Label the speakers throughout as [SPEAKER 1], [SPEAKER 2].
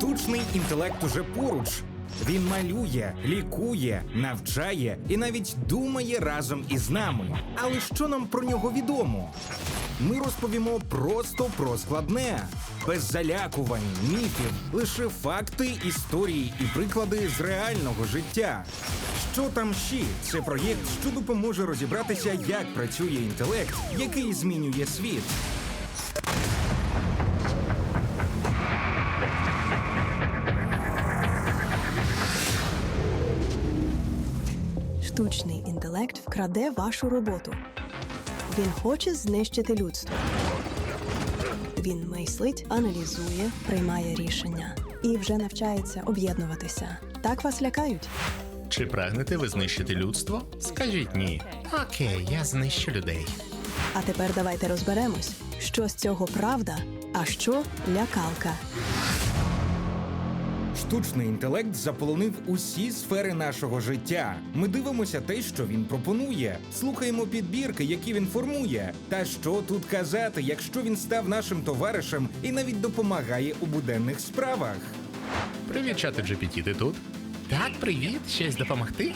[SPEAKER 1] Штучний інтелект уже поруч. Він малює, лікує, навчає і навіть думає разом із нами. Але що нам про нього відомо? Ми розповімо просто про складне, без залякувань, міфів, лише факти, історії і приклади з реального життя. Що там ще? Це проєкт, що допоможе розібратися, як працює інтелект, який змінює світ.
[SPEAKER 2] Штучний інтелект вкраде вашу роботу. Він хоче знищити людство. Він мислить, аналізує, приймає рішення і вже навчається об'єднуватися. Так вас лякають.
[SPEAKER 3] Чи прагнете ви знищити людство? Скажіть ні. Окей, я знищу людей.
[SPEAKER 2] А тепер давайте розберемось, що з цього правда, а що лякалка.
[SPEAKER 1] Штучний інтелект заполонив усі сфери нашого життя. Ми дивимося те, що він пропонує, слухаємо підбірки, які він формує. Та що тут казати, якщо він став нашим товаришем і навіть допомагає у буденних справах.
[SPEAKER 3] Привіт, чати GPT, ти тут? Так, привіт, щось допомогти?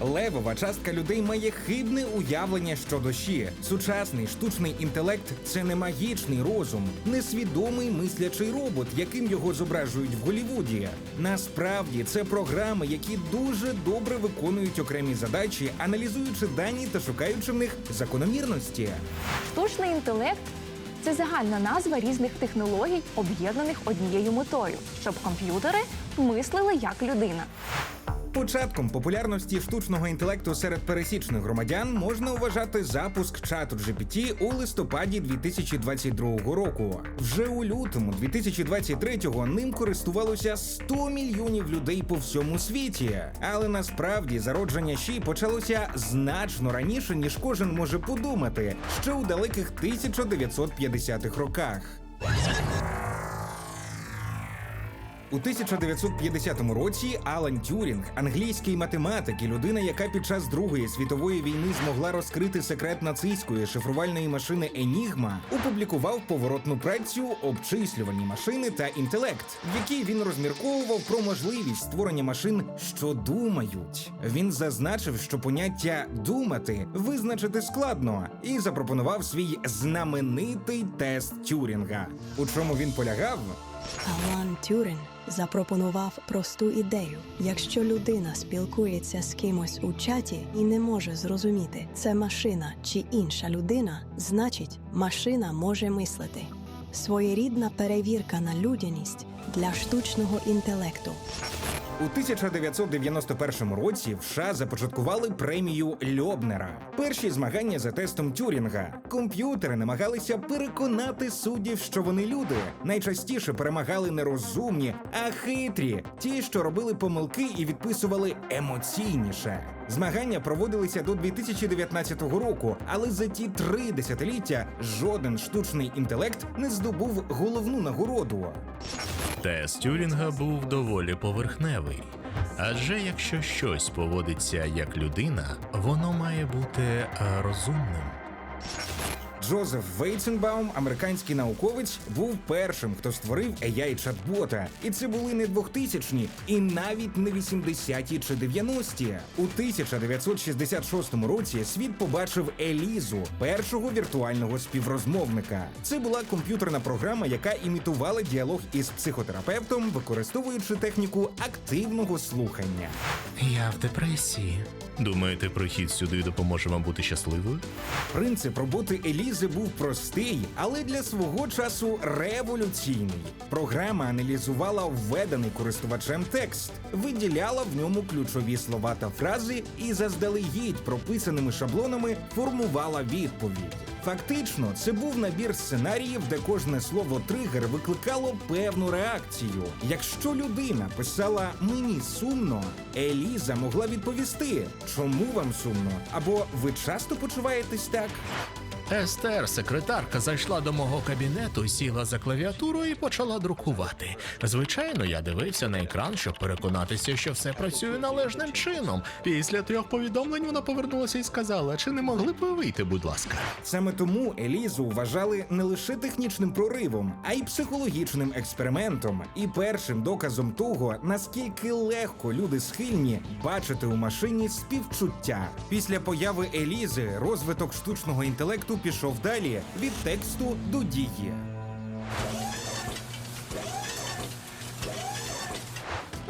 [SPEAKER 1] Левова частка людей має хибне уявлення щодо щі. Сучасний штучний інтелект це не магічний розум, не свідомий мислячий робот, яким його зображують в Голівуді. Насправді це програми, які дуже добре виконують окремі задачі, аналізуючи дані та шукаючи в них закономірності.
[SPEAKER 4] Штучний інтелект це загальна назва різних технологій, об'єднаних однією метою, щоб комп'ютери мислили як людина.
[SPEAKER 1] Початком популярності штучного інтелекту серед пересічних громадян можна вважати запуск чату GPT у листопаді 2022 року. Вже у лютому 2023-го ним користувалося 100 мільйонів людей по всьому світі. Але насправді зародження ЩІ почалося значно раніше, ніж кожен може подумати, ще у далеких 1950-х роках. У 1950 році Алан Тюрінг, англійський математик і людина, яка під час Другої світової війни змогла розкрити секрет нацистської шифрувальної машини Енігма, опублікував поворотну працю обчислювальні машини та інтелект, в якій він розмірковував про можливість створення машин, що думають. Він зазначив, що поняття думати визначити складно, і запропонував свій знаменитий тест Тюрінга. У чому він полягав?
[SPEAKER 2] Алан Тюрин запропонував просту ідею: якщо людина спілкується з кимось у чаті і не може зрозуміти, це машина чи інша людина, значить, машина може мислити. Своєрідна перевірка на людяність для штучного інтелекту.
[SPEAKER 1] У 1991 році в США започаткували премію Льобнера. Перші змагання за тестом Тюрінга. Комп'ютери намагалися переконати суддів, що вони люди. Найчастіше перемагали не розумні, а хитрі, ті, що робили помилки і відписували емоційніше. Змагання проводилися до 2019 року, але за ті три десятиліття жоден штучний інтелект не здобув головну нагороду.
[SPEAKER 3] Тест Тюрінга був доволі поверхневий. Адже якщо щось поводиться як людина, воно має бути е, розумним.
[SPEAKER 1] Джозеф Вейценбаум, американський науковець, був першим, хто створив ai чат-бота. І це були не 2000-ні і навіть не 80-ті чи 90-ті. У 1966 році світ побачив Елізу, першого віртуального співрозмовника. Це була комп'ютерна програма, яка імітувала діалог із психотерапевтом, використовуючи техніку активного слухання.
[SPEAKER 3] Я в депресії. Думаєте, прохід сюди допоможе вам бути щасливою?
[SPEAKER 1] Принцип роботи Елізи був простий, але для свого часу революційний. Програма аналізувала введений користувачем текст, виділяла в ньому ключові слова та фрази і заздалегідь прописаними шаблонами формувала відповідь. Фактично, це був набір сценаріїв, де кожне слово тригер викликало певну реакцію. Якщо людина писала мені сумно, Еліза могла відповісти, чому вам сумно, або ви часто почуваєтесь так.
[SPEAKER 3] Естер, секретарка, зайшла до мого кабінету, сіла за клавіатуру і почала друкувати. Звичайно, я дивився на екран, щоб переконатися, що все працює належним чином. Після трьох повідомлень вона повернулася і сказала: чи не могли б ви вийти, будь ласка.
[SPEAKER 1] Саме тому Елізу вважали не лише технічним проривом, а й психологічним експериментом і першим доказом того, наскільки легко люди схильні бачити у машині співчуття. Після появи Елізи розвиток штучного інтелекту пішов далі від тексту до дії.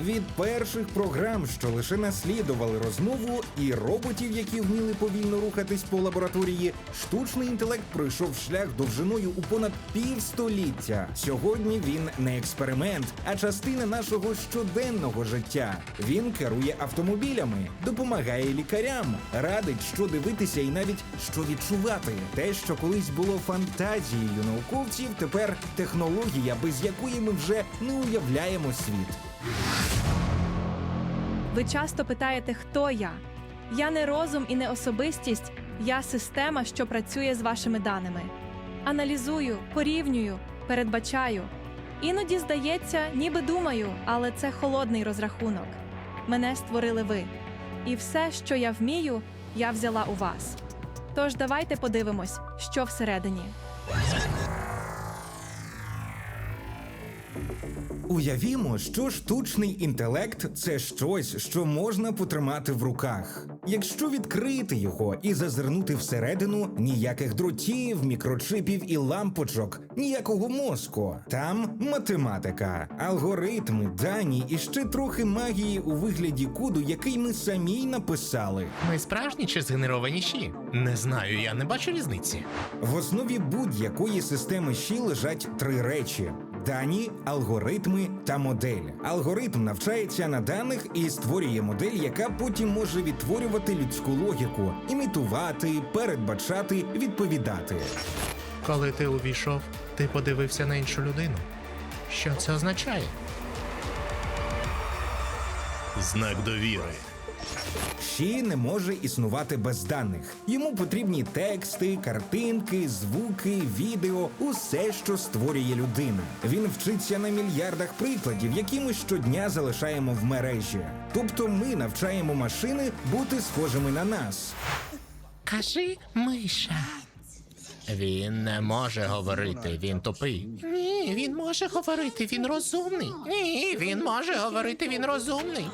[SPEAKER 1] Від перших програм, що лише наслідували розмову, і роботів, які вміли повільно рухатись по лабораторії, штучний інтелект пройшов шлях довжиною у понад півстоліття. Сьогодні він не експеримент, а частина нашого щоденного життя. Він керує автомобілями, допомагає лікарям, радить, що дивитися, і навіть що відчувати. Те, що колись було фантазією науковців, тепер технологія, без якої ми вже не уявляємо світ.
[SPEAKER 5] Ви часто питаєте, хто я? Я не розум і не особистість, я система, що працює з вашими даними. Аналізую, порівнюю, передбачаю. Іноді здається, ніби думаю, але це холодний розрахунок. Мене створили ви. І все, що я вмію, я взяла у вас. Тож давайте подивимось, що всередині.
[SPEAKER 1] Уявімо, що штучний інтелект це щось, що можна потримати в руках. Якщо відкрити його і зазирнути всередину, ніяких дротів, мікрочипів і лампочок, ніякого мозку. Там математика, алгоритми, дані і ще трохи магії у вигляді коду, який ми самі й написали.
[SPEAKER 3] Ми справжні чи згенеровані щі? Не знаю, я не бачу різниці.
[SPEAKER 1] В основі будь-якої системи щі лежать три речі: дані, алгоритми та модель. Алгоритм навчається на даних і створює модель, яка потім може відтворювати людську логіку, імітувати, передбачати, відповідати.
[SPEAKER 3] Коли ти увійшов, ти подивився на іншу людину. Що це означає? Знак довіри.
[SPEAKER 1] Щі не може існувати без даних. Йому потрібні тексти, картинки, звуки, відео, усе, що створює людина. Він вчиться на мільярдах прикладів, які ми щодня залишаємо в мережі. Тобто ми навчаємо машини бути схожими на нас.
[SPEAKER 3] Кажи, миша. Він не може говорити, він тупий. Ні, він може говорити, він розумний. Ні, він може говорити, він розумний.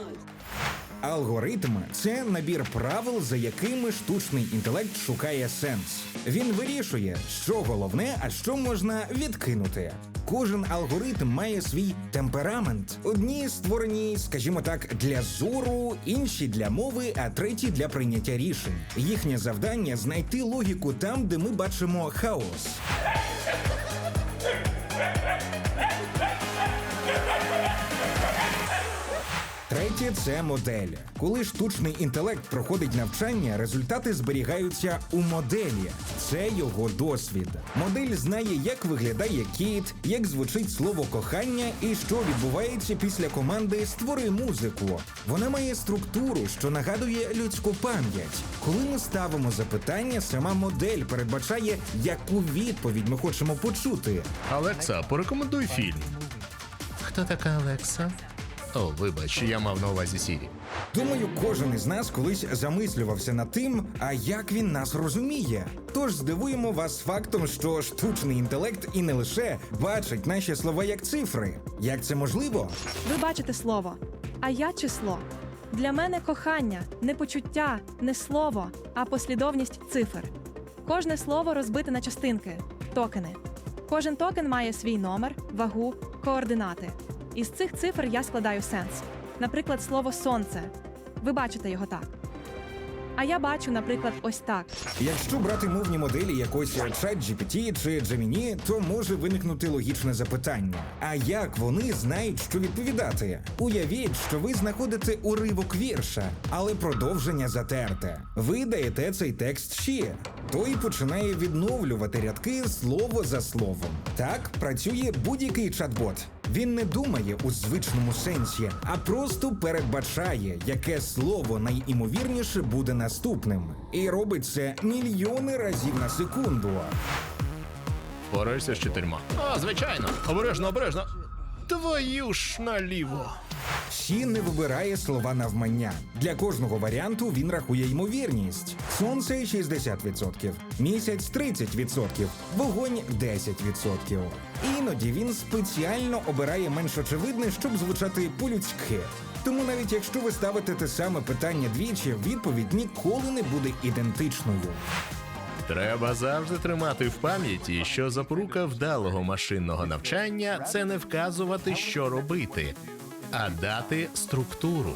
[SPEAKER 1] Алгоритм це набір правил, за якими штучний інтелект шукає сенс. Він вирішує, що головне, а що можна відкинути. Кожен алгоритм має свій темперамент. Одні створені, скажімо так, для зору, інші для мови, а треті для прийняття рішень. Їхнє завдання знайти логіку там, де ми бачимо хаос. Третє це модель. Коли штучний інтелект проходить навчання, результати зберігаються у моделі. Це його досвід. Модель знає, як виглядає кіт, як звучить слово кохання і що відбувається після команди Створи музику. Вона має структуру, що нагадує людську пам'ять. Коли ми ставимо запитання, сама модель передбачає, яку відповідь ми хочемо почути.
[SPEAKER 3] Алекса, порекомендуй фільм. Хто така Алекса? О, вибач, я мав на увазі Сірі.
[SPEAKER 1] Думаю, кожен із нас колись замислювався над тим, а як він нас розуміє. Тож здивуємо вас фактом, що штучний інтелект і не лише бачить наші слова як цифри. Як це можливо?
[SPEAKER 5] Ви бачите слово, а я число. Для мене кохання не почуття, не слово, а послідовність цифр. Кожне слово розбите на частинки токени. Кожен токен має свій номер, вагу, координати. Із цих цифр я складаю сенс. Наприклад, слово сонце. Ви бачите його так. А я бачу, наприклад, ось так.
[SPEAKER 1] Якщо брати мовні моделі якось ChatGPT чи Gemini, то може виникнути логічне запитання: а як вони знають, що відповідати? Уявіть, що ви знаходите уривок вірша, але продовження затерте. Ви даєте цей текст ще. Той починає відновлювати рядки слово за словом. Так працює будь-який чат-бот. Він не думає у звичному сенсі, а просто передбачає, яке слово найімовірніше буде наступним, і робить це мільйони разів на секунду.
[SPEAKER 3] Впораєшся з чотирма. А, звичайно. Обережно, обережно. Твою ж наліво.
[SPEAKER 1] Сі не вибирає слова навмання. Для кожного варіанту він рахує ймовірність. Сонце 60%, місяць 30%, вогонь 10%. Іноді він спеціально обирає менш очевидне, щоб звучати по-людськи. Тому навіть якщо ви ставите те саме питання двічі, відповідь ніколи не буде ідентичною.
[SPEAKER 3] Треба завжди тримати в пам'яті, що запорука вдалого машинного навчання це не вказувати, що робити, а дати структуру.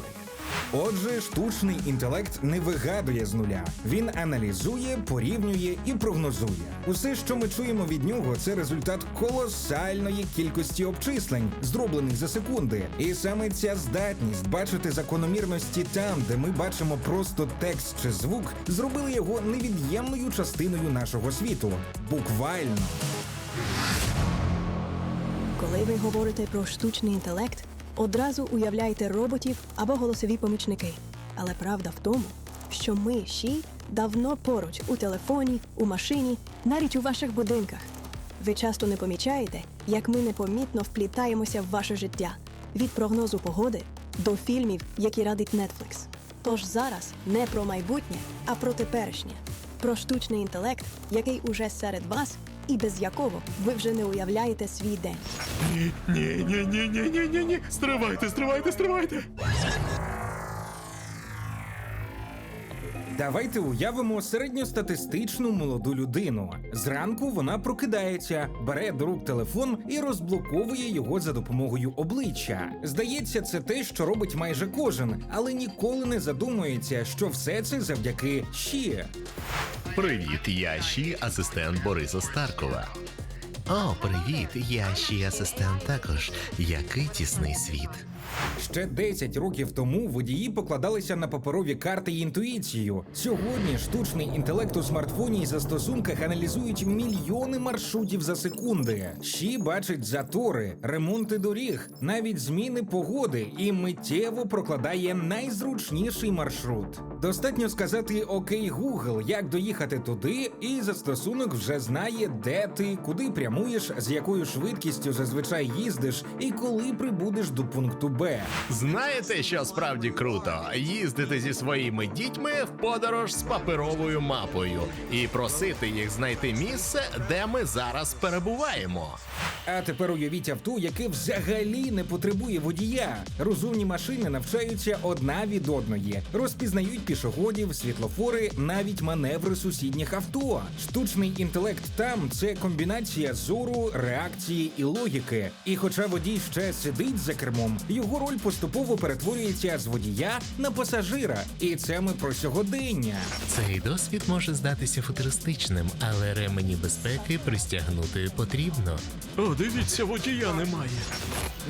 [SPEAKER 1] Отже, штучний інтелект не вигадує з нуля. Він аналізує, порівнює і прогнозує. Усе, що ми чуємо від нього, це результат колосальної кількості обчислень, зроблених за секунди. І саме ця здатність бачити закономірності там, де ми бачимо просто текст чи звук, зробили його невід'ємною частиною нашого світу. Буквально.
[SPEAKER 2] Коли ви говорите про штучний інтелект, одразу уявляйте роботів або голосові помічники. Але правда в тому, що ми ші давно поруч у телефоні, у машині, навіть у ваших будинках. Ви часто не помічаєте, як ми непомітно вплітаємося в ваше життя від прогнозу погоди до фільмів, які радить Netflix. Тож зараз не про майбутнє, а про теперішнє, про штучний інтелект, який уже серед вас і без якого ви вже не уявляєте свій день.
[SPEAKER 3] Ні, ні, ні, ні, ні, ні, ні, ні. Стривайте, стривайте, стривайте.
[SPEAKER 1] Давайте уявимо середньостатистичну молоду людину. Зранку вона прокидається, бере до рук телефон і розблоковує його за допомогою обличчя. Здається, це те, що робить майже кожен, але ніколи не задумується, що все це завдяки щі.
[SPEAKER 3] Привіт, я ще асистент Бориса Старкова. О, привіт, я ще асистент також. Який тісний світ.
[SPEAKER 1] Ще 10 років тому водії покладалися на паперові карти і інтуїцію. Сьогодні штучний інтелект у смартфоні і застосунках аналізують мільйони маршрутів за секунди. Щі бачить затори, ремонти доріг, навіть зміни погоди і миттєво прокладає найзручніший маршрут. Достатньо сказати Окей, Google, як доїхати туди, і застосунок вже знає, де ти, куди прямуєш, з якою швидкістю зазвичай їздиш, і коли прибудеш до пункту Б.
[SPEAKER 3] Знаєте, що справді круто? Їздити зі своїми дітьми в подорож з паперовою мапою і просити їх знайти місце, де ми зараз перебуваємо.
[SPEAKER 1] А тепер уявіть авто, яке взагалі не потребує водія. Розумні машини навчаються одна від одної, розпізнають пішоходів, світлофори, навіть маневри сусідніх авто. Штучний інтелект там це комбінація зору, реакції і логіки. І хоча водій ще сидить за кермом, його роль поступово перетворюється з водія на пасажира. І це ми про сьогодення.
[SPEAKER 3] Цей досвід може здатися футуристичним, але ремені безпеки пристягнути потрібно. О, дивіться, водія немає.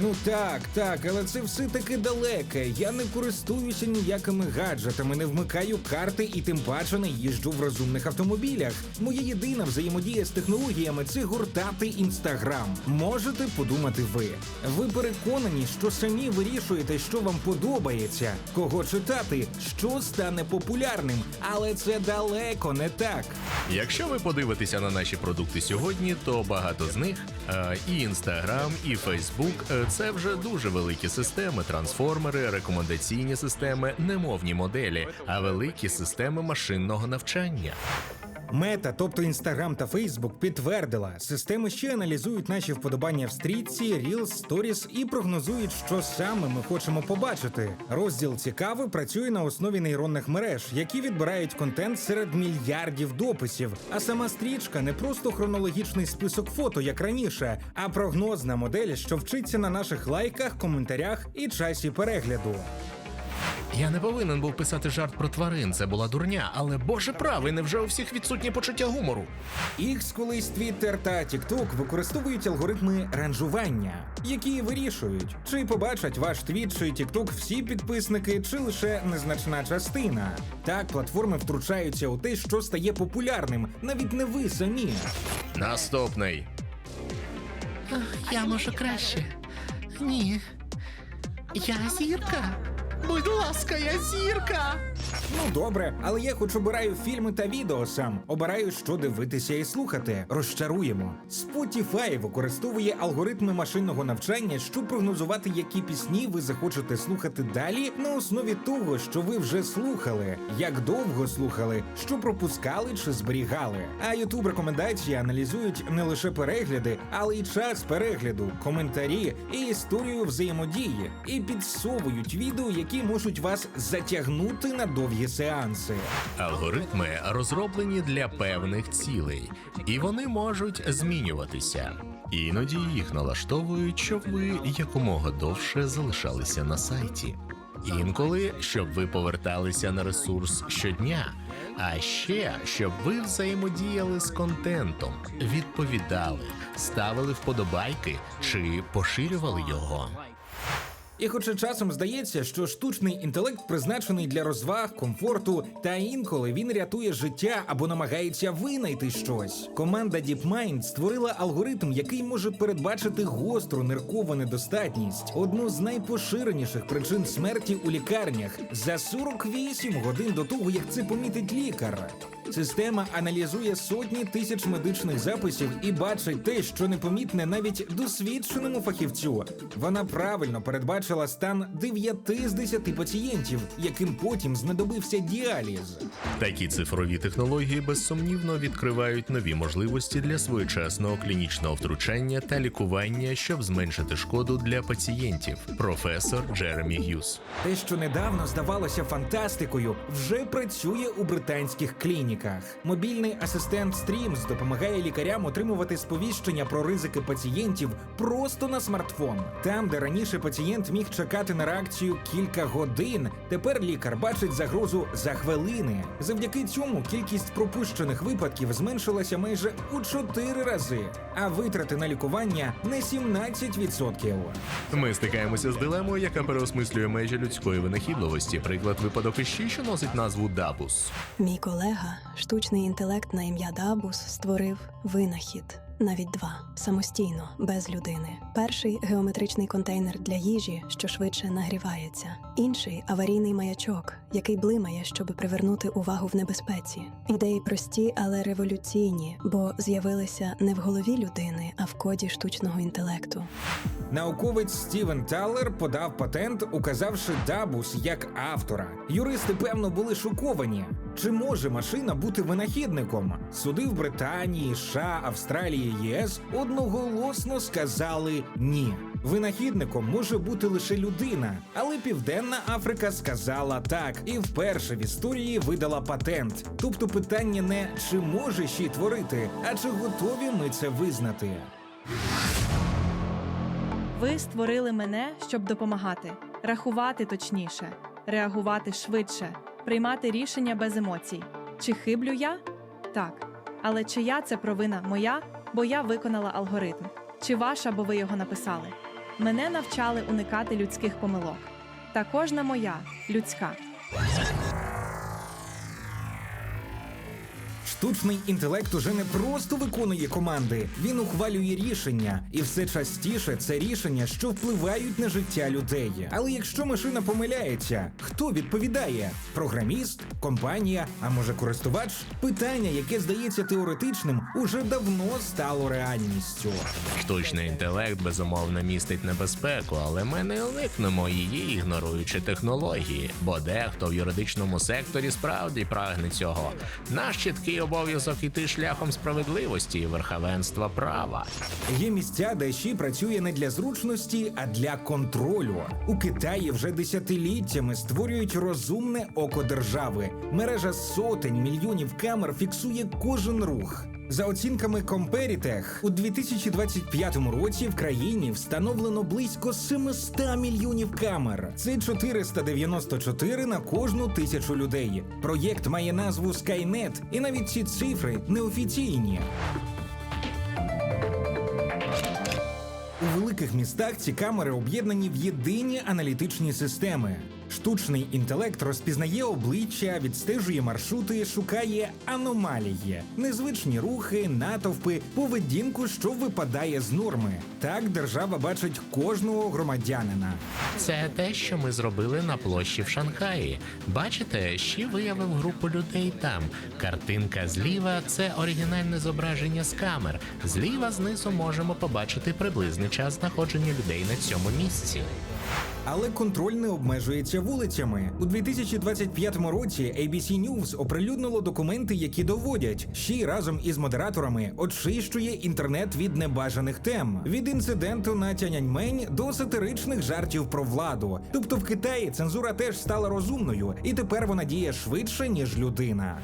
[SPEAKER 1] Ну так, так, але це все таки далеке. Я не користуюся ніякими гаджетами, не вмикаю карти і тим паче не їжджу в розумних автомобілях. Моя єдина взаємодія з технологіями це гуртати інстаграм. Можете подумати ви. Ви переконані, що самі вирішуєте, що вам подобається, кого читати, що стане популярним, але це далеко не так.
[SPEAKER 3] Якщо ви подивитеся на наші продукти сьогодні, то багато з них е, і Інстаграм, і Фейсбук це вже дуже великі системи, трансформери, рекомендаційні системи, немовні моделі, а великі системи машинного навчання.
[SPEAKER 1] Мета, тобто Інстаграм та Фейсбук, підтвердила, системи ще аналізують наші вподобання в стрітці, Reels, Stories і прогнозують, що саме ми хочемо побачити. Розділ цікавий працює на основі нейронних мереж, які відбирають контент серед мільярдів дописів. А сама стрічка не просто хронологічний список фото, як раніше, а прогнозна модель, що вчиться на наших лайках, коментарях і часі перегляду.
[SPEAKER 3] Я не повинен був писати жарт про тварин, це була дурня, але боже правий, невже у всіх відсутнє почуття гумору?
[SPEAKER 1] X колись Twitter та TikTok використовують алгоритми ранжування, які вирішують, чи побачать ваш твіт чи TikTok всі підписники, чи лише незначна частина. Так платформи втручаються у те, що стає популярним, навіть не ви самі.
[SPEAKER 3] Наступний.
[SPEAKER 6] Я можу краще.
[SPEAKER 3] Ні. Я зірка. Будь ласка, я зірка.
[SPEAKER 1] Ну добре, але я хоч обираю фільми та відео сам. Обираю, що дивитися і слухати. Розчаруємо. Spotify використовує алгоритми машинного навчання, щоб прогнозувати, які пісні ви захочете слухати далі на основі того, що ви вже слухали, як довго слухали, що пропускали чи зберігали. А YouTube рекомендації аналізують не лише перегляди, але й час перегляду, коментарі і історію взаємодії, і підсовують відео, які можуть вас затягнути на довгі сеанси.
[SPEAKER 3] Алгоритми розроблені для певних цілей, і вони можуть змінюватися. Іноді їх налаштовують, щоб ви якомога довше залишалися на сайті. Інколи, щоб ви поверталися на ресурс щодня, а ще щоб ви взаємодіяли з контентом, відповідали, ставили вподобайки чи поширювали його.
[SPEAKER 1] І хоча часом здається, що штучний інтелект призначений для розваг, комфорту, та інколи він рятує життя або намагається винайти щось. Команда DeepMind створила алгоритм, який може передбачити гостру ниркову недостатність, одну з найпоширеніших причин смерті у лікарнях за 48 годин до того, як це помітить лікар. Система аналізує сотні тисяч медичних записів і бачить те, що непомітне навіть досвідченому фахівцю. Вона правильно передбачила стан 9 з 10 пацієнтів, яким потім знадобився діаліз.
[SPEAKER 3] Такі цифрові технології безсумнівно відкривають нові можливості для своєчасного клінічного втручання та лікування, щоб зменшити шкоду для пацієнтів. Професор Джеремі Г'юз.
[SPEAKER 1] Те, що недавно здавалося фантастикою, вже працює у британських клініках. Мобільний асистент Streams допомагає лікарям отримувати сповіщення про ризики пацієнтів просто на смартфон. Там, де раніше пацієнт міг чекати на реакцію кілька годин, тепер лікар бачить загрозу за хвилини. Завдяки цьому кількість пропущених випадків зменшилася майже у 4 рази, а витрати на лікування на 17%.
[SPEAKER 3] Ми стикаємося з дилемою, яка переосмислює межі людської винахідливості. Приклад випадок іщі, що носить назву Дабус.
[SPEAKER 2] Мій колега, штучний інтелект на ім'я Дабус, створив винахід. Навіть два самостійно, без людини. Перший геометричний контейнер для їжі, що швидше нагрівається. Інший аварійний маячок, який блимає, щоб привернути увагу в небезпеці. Ідеї прості, але революційні, бо з'явилися не в голові людини, а в коді штучного інтелекту.
[SPEAKER 1] Науковець Стівен Таллер подав патент, указавши Дабус як автора. Юристи, певно, були шоковані. Чи може машина бути винахідником? Суди в Британії, США, Австралії, ЄС одноголосно сказали ні. Винахідником може бути лише людина, але Південна Африка сказала так і вперше в історії видала патент. Тобто питання не чи може щі творити, а чи готові ми це визнати.
[SPEAKER 5] Ви створили мене, щоб допомагати, рахувати точніше, реагувати швидше, приймати рішення без емоцій. Чи хиблю я? Так. Але чия це провина моя, бо я виконала алгоритм, чи ваша, бо ви його написали? Мене навчали уникати людських помилок. Та кожна моя людська.
[SPEAKER 1] Штучний інтелект уже не просто виконує команди, він ухвалює рішення, і все частіше це рішення, що впливають на життя людей. Але якщо машина помиляється, хто відповідає? Програміст, компанія, а може користувач? Питання, яке здається теоретичним, уже давно стало реальністю.
[SPEAKER 3] Штучний інтелект безумовно містить небезпеку, але ми не уникнемо її, ігноруючи технології, бо дехто в юридичному секторі справді прагне цього. Наш чіткий обов'язок іти шляхом справедливості і верховенства права.
[SPEAKER 1] Є місця, де ЩІ працює не для зручності, а для контролю. У Китаї вже десятиліттями створюють розумне око держави. Мережа сотень мільйонів камер фіксує кожен рух. За оцінками Comperitech, у 2025 році в країні встановлено близько 700 мільйонів камер. Це 494 на кожну тисячу людей. Проєкт має назву Skynet, і навіть ці цифри неофіційні. У великих містах ці камери об'єднані в єдині аналітичні системи. Штучний інтелект розпізнає обличчя, відстежує маршрути, шукає аномалії, незвичні рухи, натовпи, поведінку, що випадає з норми. Так держава бачить кожного громадянина.
[SPEAKER 3] Це те, що ми зробили на площі в Шанхаї. Бачите, ще виявив групу людей там. Картинка зліва це оригінальне зображення з камер. Зліва знизу можемо побачити приблизний час знаходження людей на цьому місці.
[SPEAKER 1] Але контроль не обмежується вулицями. У 2025 році ABC News оприлюднило документи, які доводять, й разом із модераторами очищує інтернет від небажаних тем від інциденту на Тяньаньмень до сатиричних жартів про владу. Тобто в Китаї цензура теж стала розумною, і тепер вона діє швидше ніж людина.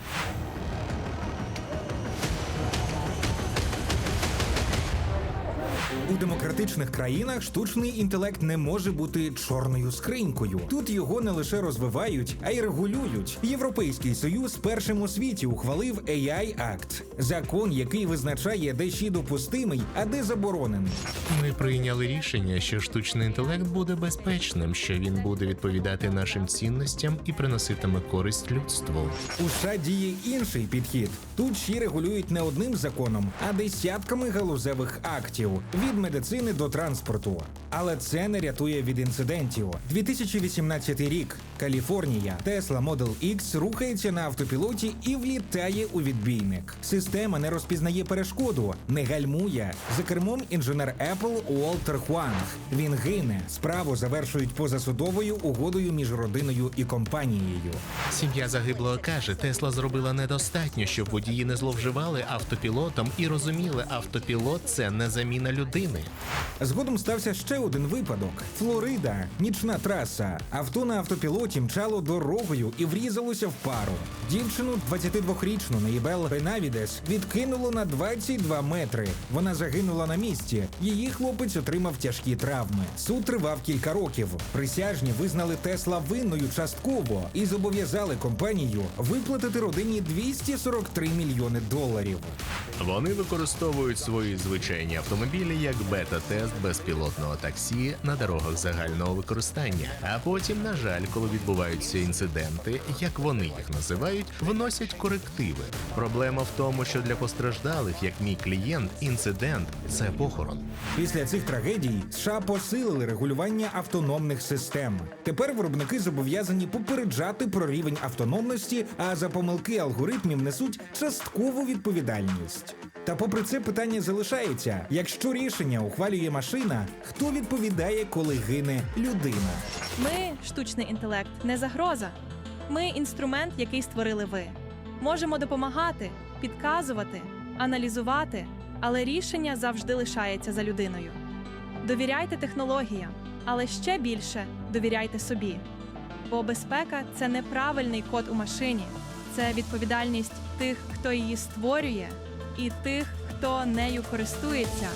[SPEAKER 1] У демократичних країнах штучний інтелект не може бути чорною скринькою. Тут його не лише розвивають, а й регулюють. Європейський союз першим у світі ухвалив AI Act – закон, який визначає, де ще допустимий, а де заборонений.
[SPEAKER 3] Ми прийняли рішення, що штучний інтелект буде безпечним, що він буде відповідати нашим цінностям і приноситиме користь людству.
[SPEAKER 1] У США діє інший підхід. Тут ще регулюють не одним законом, а десятками галузевих актів від медицини до транспорту. Але це не рятує від інцидентів. 2018 рік. Каліфорнія. Tesla Model X рухається на автопілоті і влітає у відбійник. Система не розпізнає перешкоду, не гальмує. За кермом інженер Apple Уолтер Хуанг. Він гине. Справу завершують позасудовою угодою між родиною і компанією.
[SPEAKER 3] Сім'я загиблого каже, Тесла зробила недостатньо, щоб водії не зловживали автопілотом і розуміли, автопілот це не заміна людини.
[SPEAKER 1] Згодом стався ще один випадок: Флорида, нічна траса. Авто на автопілоті мчало дорогою і врізалося в пару. Дівчину 22-річну Неїбел Бенавідес відкинуло на 22 метри. Вона загинула на місці. Її хлопець отримав тяжкі травми. Суд тривав кілька років. Присяжні визнали Тесла винною частково і зобов'язали компанію виплатити родині 243 мільйони доларів.
[SPEAKER 3] Вони використовують свої звичайні автомобілі як бета-тест безпілотного таксі на дорогах загального використання. А потім, на жаль, коли відбуваються інциденти, як вони їх називають, вносять корективи. Проблема в тому, що для постраждалих, як мій клієнт, інцидент це похорон.
[SPEAKER 1] Після цих трагедій США посилили регулювання автономних систем. Тепер виробники зобов'язані попереджати про рівень автономності, а за помилки алгоритмів несуть часткову відповідальність. Та попри це питання залишається: якщо рішення ухвалює машина, хто відповідає, коли гине людина?
[SPEAKER 5] Ми, штучний інтелект, не загроза. Ми інструмент, який створили ви. Можемо допомагати, підказувати, аналізувати, але рішення завжди лишається за людиною. Довіряйте технологіям, але ще більше довіряйте собі. Бо безпека це не правильний код у машині, це відповідальність тих, хто її створює, і тих, хто нею користується,